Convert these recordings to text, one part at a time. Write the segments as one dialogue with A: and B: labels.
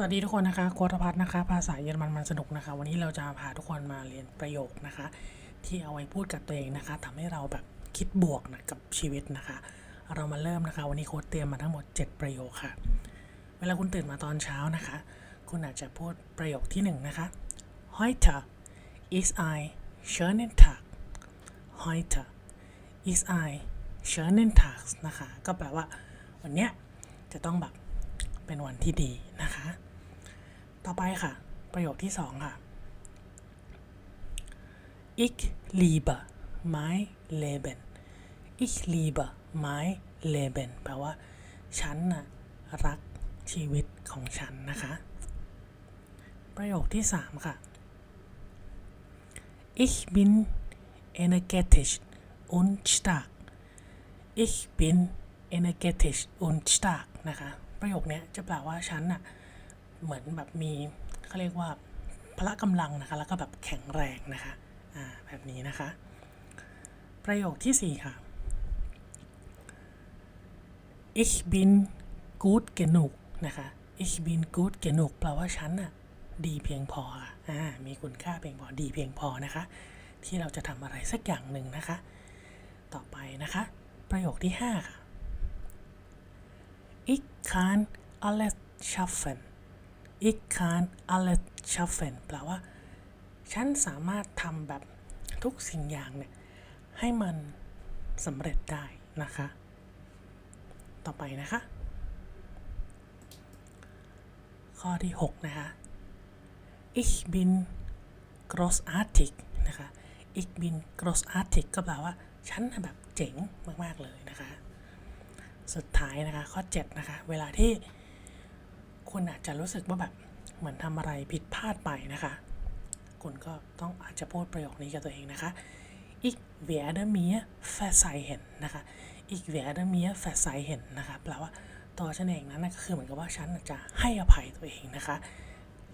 A: สวัสดีทุกคนนะคะโคตรพัฒน์นะคะ ภาษาเยอรมันมันสนุกนะคะ วันนี้เราจะพาทุกคนมาเรียนประโยคนะคะ ที่เอาไว้พูดกับตัวเองนะคะทำให้เราแบบคิดบวกนะกับชีวิตนะคะ เรามาเริ่มนะคะ วันนี้โค้ดเตรียมมาทั้งหมด 7 ประโยคค่ะ เวลาคุณตื่นมาตอนเช้านะคะ คุณอาจจะพูดประโยคที่ 1 นะคะ heute ist ein schönen Tag heute ist ein schönen Tag นะคะ ก็แปลว่าวันเนี้ยจะต้องแบบเป็นวันที่ดีนะคะ ต่อไปค่ะ ประโยคที่สองค่ะ ich liebe mein Leben ich liebe mein Leben แปลว่า ฉันน่ะรักชีวิตของฉันนะคะ ประโยคที่สามค่ะ ich bin energetisch und stark ich bin energetisch und stark นะคะ ประโยคเนี้ยจะแปลว่าฉันน่ะ เหมือนแบบมีเขาเรียกว่าพละกำลังนะคะ แล้วก็แบบแข็งแรงนะคะอ่าแบบนี้นะคะ ประโยคที่สี่ค่ะ ich bin gut genug นะคะ ich bin gut genug แปลว่าฉันน่ะดีเพียงพอค่ะอ่ามีคุณค่าเพียงพอดีเพียงพอนะคะ ที่เราจะทำอะไรสักอย่างหนึ่งนะคะ ต่อไปนะคะ ประโยคที่ห้าค่ะ ich kann alles schaffen ich kann alles schaffen แปลว่า ฉันสามารถทำแบบทุกสิ่งอย่างเนี่ย ให้มันสำเร็จได้นะคะ ต่อไปนะคะ ข้อที่ 6 นะคะ ich bin großartig นะคะ ich bin großartig ก็แปลว่า ฉันแบบเจ๋งมาก ๆ เลยนะคะ สุดท้ายนะคะ ข้อ 7 นะคะ เวลาที่ คุณอาจจะรู้สึกว่าแบบเหมือนทำอะไรผิดพลาดไปนะคะ คุณก็ต้องอาจจะพูดประโยคนี้กับตัวเองนะคะ ich werde mir verzeihen นะคะ ich werde mir verzeihen นะคะ แปลว่าตัวฉันเองนั้นก็คือเหมือนกับว่าฉันจะให้อภัยตัวเองนะคะ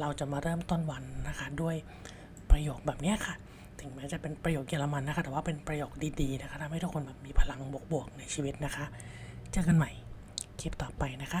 A: เราจะมาเริ่มต้นวันนะคะด้วยประโยคแบบนี้ค่ะ ถึงแม้จะเป็นประโยคเยอรมันนะคะ แต่ว่าเป็นประโยคดีๆนะคะทำให้ทุกคนแบบมีพลังบวกๆในชีวิตนะคะ เจอกันใหม่คลิปต่อไปนะคะ